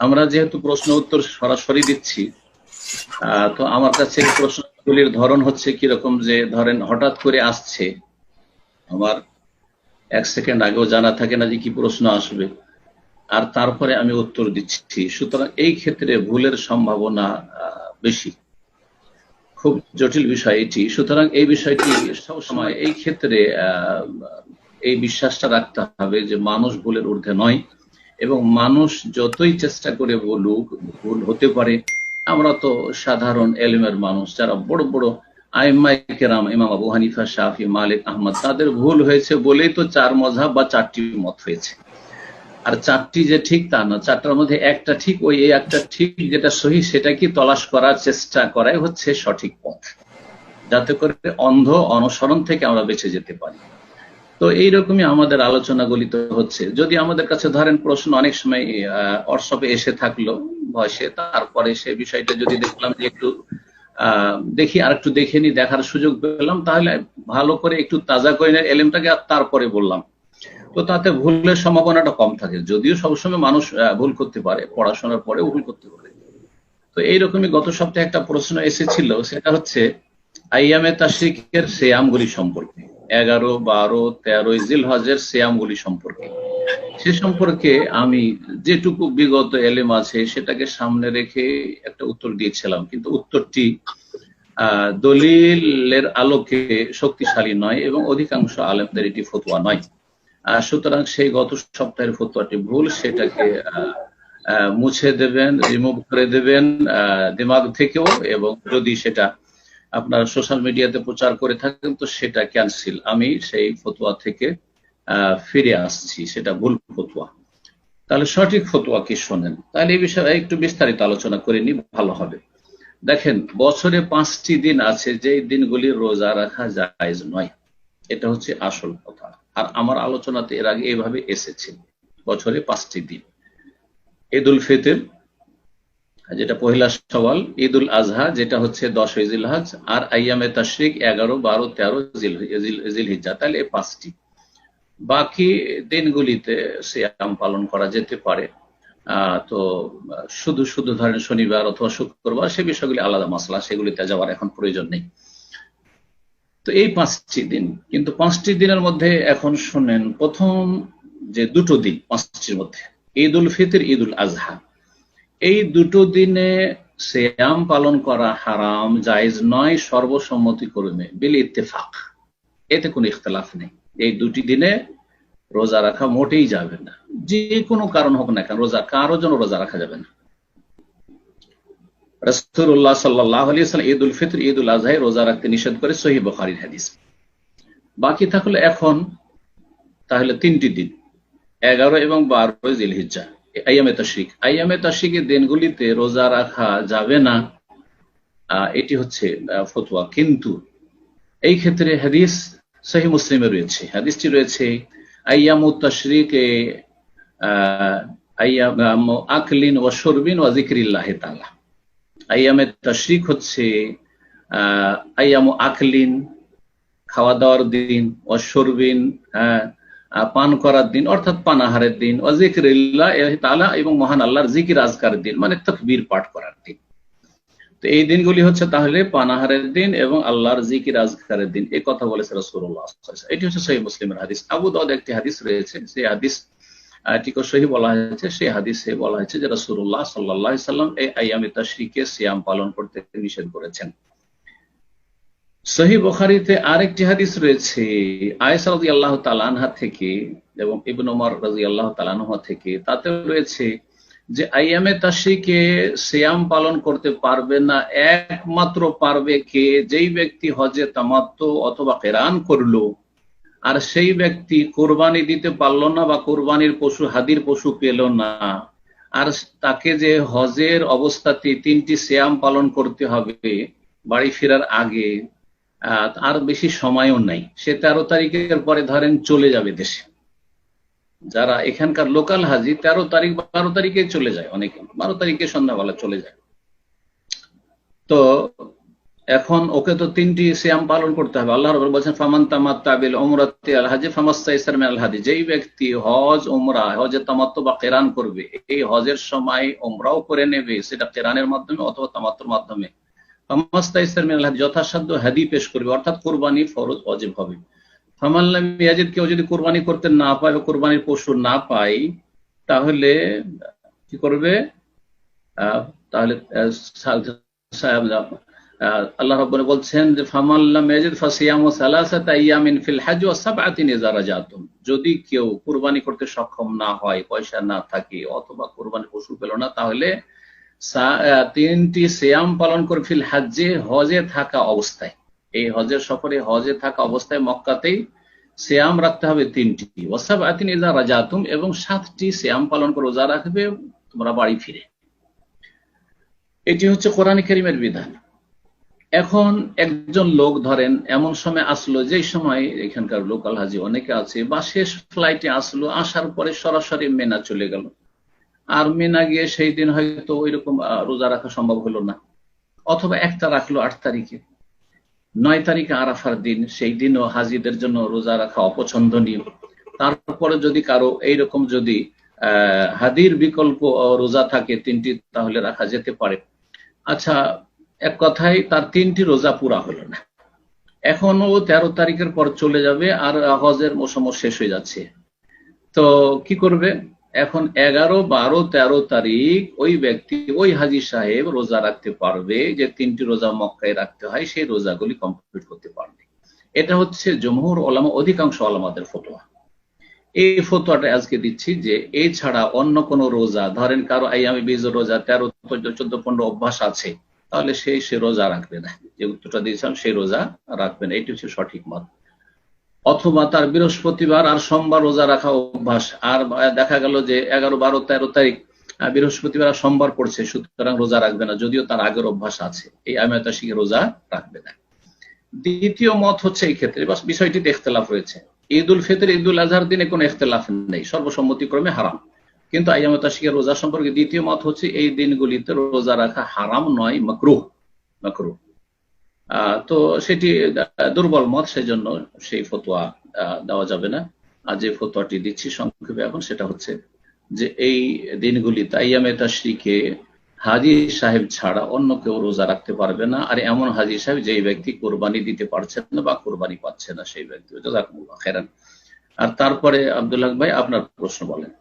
আমরা যেহেতু প্রশ্ন উত্তর সরাসরি দিচ্ছি তো আমার কাছে প্রশ্নগুলির ধরন হচ্ছে কীরকম যে, ধরেন হঠাৎ করে আসছে, আমার এক সেকেন্ড আগেও জানা থাকে না যে কি প্রশ্ন আসবে, আর তারপরে আমি উত্তর দিচ্ছি। সুতরাং এই ক্ষেত্রে ভুলের সম্ভাবনা বেশি। খুব জটিল বিষয় এটি। সুতরাং এই বিষয়টি সবসময় এই ক্ষেত্রে এই বিশ্বাসটা রাখতে হবে যে মানুষ ভুলের ঊর্ধ্বে নয় এবং মানুষ যতই চেষ্টা করে বলুক, ভুল হতে পারে। আমরা তো সাধারণ এলিমের মানুষ, যারা বড় বড় আইমাই কেরাম, ইমাম আবু হানিফা শাহি মালিক, আহমদ, তাদের ভুল হয়েছে বলেই তো চার মজাব বা চারটি মত হয়েছে। আর চারটি যে ঠিক তা না, চারটার মধ্যে একটা ঠিক, ওই একটা ঠিক যেটা সহি সেটা কি তলাশ করার চেষ্টা করাই হচ্ছে সঠিক পথ। যাতে করে অন্ধ অনুসরণ থেকে আমরা বেঁচে যেতে পারি। তো এইরকমই আমাদের আলোচনাগুলি তো হচ্ছে। যদি আমাদের কাছে ধরেন প্রশ্ন অনেক সময় হোয়াটসঅ্যাপে এসে থাকল বয়সে, তারপরে সে বিষয়টা যদি দেখলাম যে একটু দেখি আর একটু দেখে নি, দেখার সুযোগ পেলাম, তাহলে ভালো করে একটু তাজা করে এলেমটাকে আর তারপরে বললাম। তো তাতে ভুলের সম্ভাবনাটা কম থাকে। যদিও সবসময় মানুষ ভুল করতে পারে, পড়াশোনার পরেও ভুল করতে পারে। তো এইরকমই গত সপ্তাহে একটা প্রশ্ন এসেছিল, সেটা হচ্ছে, আইয়ামে তাশরিকের সেয়ামগুলি সম্পর্কে। এগারো, বারো তেরো জিল হজের সেয়ামগুলি সম্পর্কে। সে সম্পর্কে আমি যেটুকু বিগত এলেম আছে, সেটাকে সামনে রেখে একটা উত্তর দিয়েছিলাম। কিন্তু উত্তরটি দলিলের আলোকে শক্তিশালী নয় এবং অধিকাংশ আলেমদের এটি ফতুয়া নয়। সুতরাং সেই গত সপ্তাহের ফতুয়াটি ভুল, সেটাকে মুছে দেবেন রিমুভ করে দেবেন দিমাগ থেকেও এবং যদি সেটা আপনারা সোশ্যাল মিডিয়াতে প্রচার করে থাকেন, তো সেটা ক্যান্সেল আমি সেই ফতুয়া থেকে ফিরে আসছি, সেটা ভুল ফতুয়া। তাহলে সঠিক ফতুয়া কি শোনেন? তাহলে এই বিষয়ে একটু বিস্তারিত আলোচনা করে নি ভালো হবে। দেখেন, বছরে পাঁচটি দিন আছে যে দিনগুলি রোজা রাখা জায়জ নয়। এটা হচ্ছে আসল কথা। আর আমার আলোচনাতে এর আগে এভাবে এসেছে, বছরে পাঁচটি দিন। ঈদ উল ফিতর যেটা পহিলা সওয়াল ঈদ উল আজহা, যেটা হচ্ছে দশ হাজ আর আইয়ামে তাশরিক এগারো, বারো, তেরো জিল হিজা তাহলে এই পাঁচটি। বাকি দিনগুলিতে সে সিয়াম পালন করা যেতে পারে। তো শুধু শুধু ধরেন শনিবার অথবা শুক্রবার, সে বিষয়গুলি আলাদা মশলা, সেগুলিতে যাওয়ার এখন প্রয়োজন নেই। তো এই পাঁচটি দিন। কিন্তু পাঁচটি দিনের মধ্যে এখন শোনেন, প্রথম যে দুটো দিন, পাঁচটির মধ্যে ঈদ উল ফিতর ঈদ উল আজহা। এই দুটো দিনে শ্যাম পালন করা হারাম, জায়জ নয়, সর্বসম্মতি করবে বিল ইত্তেফাক। এতে কোনো ইখতলাফ নেই। এই দুটি দিনে রোজা রাখা মোটেই যাবে না। যে কোনো কারণ হোক না কেন, রোজা কারও জন্য রোজা রাখা যাবে না। রসুল্লাহ সাল্লাহ আলিয়াল্লাম ঈদ উল ফিতর ঈদ উল আজহাই রোজা রাখতে নিষেধ করে সহি বখারির হাদিস। বাকি থাকলে এখন, তাহলে তিনটি দিন, এগারো এবং বারো জিলহিজ্জা। আইয়ামে তশরিক। আইয়ামে তশরিকের দিনগুলিতে রোজা রাখা যাবে না। এটি হচ্ছে ফতুয়া। কিন্তু এই ক্ষেত্রে হাদিস সহি মুসলিমে রয়েছে। হাদিসটি রয়েছে, আইয়ামু তশরিকে আকলিন ও সরবিন ও জিক্রিল্লাহ তালা আইয়ামে তশরিক হচ্ছে আহ আইয়ামু আকলিন, খাওয়া দাওয়ার দিন ও সরবিন পান করার দিন, অর্থাৎ পানাহারের দিন, ও তালা এবং মহান আল্লাহর জিকির আজকারের দিন মানে তকবীর পাঠ করার দিন। তো এই দিনগুলি হচ্ছে তাহলে পানাহারের দিন এবং আল্লাহর জিকির আজকারের দিন। এই কথা বলেছে রসুল্লাহ এটি হচ্ছে সহি মুসলিমের হাদিস। আবু দাউদ একটি হাদিস রয়েছে সেই হাদিস টিকো সহি বলা হয়েছে। সেই হাদিসে বলা হয়েছে যে রসুল্লাহ সাল্লাহ সাল্লাম এই আয়ামি তাশরিকে সিয়াম পালন করতে নিষেধ করেছেন। সহি বখারিতে আরেকটি হাদিস রয়েছে। আয়েসা রাজি আল্লাহ তালানহা থেকে এবং ইবন ওমর রাজি আল্লাহ তালানহা থেকে, তাতে রয়েছে যে আইয়ামে তাশিকে সিয়াম পালন করতে পারবে না, একমাত্র পারবে কে? যেই ব্যক্তি হজে তামাত্ম অথবা কেরান করল, আর সেই ব্যক্তি কোরবানি দিতে পারল না বা কোরবানির পশু, হাদির পশু পেল না, আর তাকে যে হজের অবস্থাতে তিনটি শ্যাম পালন করতে হবে, বাড়ি ফেরার আগে আর বেশি সময়ও নাই। সে তেরো তারিখের পরে ধরেন চলে যাবে দেশে। যারা এখানকার লোকাল হাজি, তেরো তারিখ, বারো তারিখে চলে যায় অনেকে। বারো তারিখে সন্ধ্যাবেলা চলে যায়। তো এখন ওকে তো তিনটি সিয়াম পালন করতে হবে। আল্লাহ রব বলছেন, ফামান তামাত্তা বিল উমরাতি আল হাজি ফামাস্তাইসার মিনাল হাদি। যেই ব্যক্তি হজ ওমরা হজে তামাত্তু বা কেরান করবে, এই হজের সময় ওমরাও করে নেবে, সেটা কেরানের মাধ্যমে অথবা তামাত্তুর মাধ্যমে। যথাসাধ্য হাদি পেশ করবে, অর্থাৎ কোরবানি ফরজ অজীব হবে। ফামাল্লাম কেউ যদি কোরবানি করতে না পায় বা কোরবানির পশু না পায়, তাহলে, কি করবে? তাহলে আল্লাহ রাব্বুল বলছেন যে ফামাল্লাম ইয়াজিদ ফাসিয়ামু সালাসাতা আইয়ামিন ফিল হজ ওয়া সাবআতিন ইযা রাজাতুম যদি কেউ কুরবানি করতে সক্ষম না হয়, পয়সা না থাকে, অথবা কুরবানি পশু পেল না, তাহলে তিনটি সিয়াম পালন করে ফিল হজ্জে, হজে থাকা অবস্থায়। এই হজের সফরে হজে থাকা অবস্থায় মক্কাতেই সিয়াম রাখতে হবে তিনটি। ওয়াসাব আতিন ইজা রাজাতুম এবং সাতটি সিয়াম পালন করে রোজা রাখবে, তোমরা বাড়ি ফিরে। এটি হচ্ছে কোরআন করিমের বিধান। এখন একজন লোক ধরেন, এমন সময় আসলো যে সময় এখানকার লোকাল হাজি অনেকে আছে, বা শেষ ফ্লাইটে আসলো, আসার পরে সরাসরি মেনা চলে গেল। আর মেনা গিয়ে সেই দিন হয়তো ওইরকম আহ, রোজা রাখা সম্ভব হলো না। অথবা একটা রাখল আট তারিখে। নয় তারিখে আরাফার দিন সেই দিনও হাজিদের জন্য রোজা রাখা অপছন্দনীয়। তারপরে যদি কারও এইরকম যদি হাদির বিকল্প রোজা থাকে তিনটি তাহলে রাখা যেতে পারে। আচ্ছা এক কথায় তার তিনটি রোজা পুরা হলো না। এখনও তেরো তারিখের পর চলে যাবে আর হজের মৌসুম শেষ হয়ে যাচ্ছে। তো কি করবে? এখন এগারো, বারো, তেরো তারিখ ওই ব্যক্তি, ওই হাজি সাহেব রোজা রাখতে পারবে, যে তিনটি রোজা মক্কায় রাখতে হয়, সেই রোজাগুলি কমপ্লিট করতে পারবে। এটা হচ্ছে জমহুর ওলামা, অধিকাংশ ওলামাদের ফটোয়া এই ফতোয়াটা আজকে দিচ্ছি যে এই ছাড়া অন্য কোন রোজা, ধরেন কারও আইয়ামি বীজ রোজা, তেরো, চোদ্দ পনেরো অভ্যাস আছে, তাহলে সেই সে রোজা রাখবে না। যে উত্তরটা দিয়েছিলাম সেই রোজা রাখবে না। এটি হচ্ছে সঠিক মত। অথবা তার বৃহস্পতিবার আর সোমবার রোজা রাখা অভ্যাস। আর দেখা গেল যে এগারো, বারো, তেরো তারিখ বৃহস্পতিবার আর সোমবার পড়ছে, সুতরাং রোজা রাখবে না, যদিও তার আগের অভ্যাস আছে। এই আমিয়তা শিখে রোজা রাখবে না। দ্বিতীয় মত হচ্ছে এই ক্ষেত্রে বিষয়টিতে ইখতলাফ রয়েছে। ঈদ উল ফিতর ঈদ উল আজহার দিনে কোনো ইখতলাফ নেই, সর্বসম্মতিক্রমে হারাম। কিন্তু আইয়ামতা শিখের রোজা সম্পর্কে দ্বিতীয় মত হচ্ছে এই দিনগুলিতে রোজা রাখা হারাম নয়, মকরুহ মকরুহ। তো সেটি দুর্বল মত সেই জন্য সেই ফতোয়া দেওয়া যাবে না। আর যে ফতোয়াটি দিচ্ছি সংক্ষেপে এখন সেটা হচ্ছে যে এই দিনগুলিতে আইয়ামে তাশরিকে হাজি সাহেব ছাড়া অন্য কেউ রোজা রাখতে পারবে না। আর এমন হাজি সাহেব যেই ব্যক্তি কোরবানি দিতে পারছেন না বা কোরবানি পাচ্ছে না সেই ব্যক্তি। খেরান আর তারপরে আব্দুল্লাহ ভাই আপনার প্রশ্ন বলেন।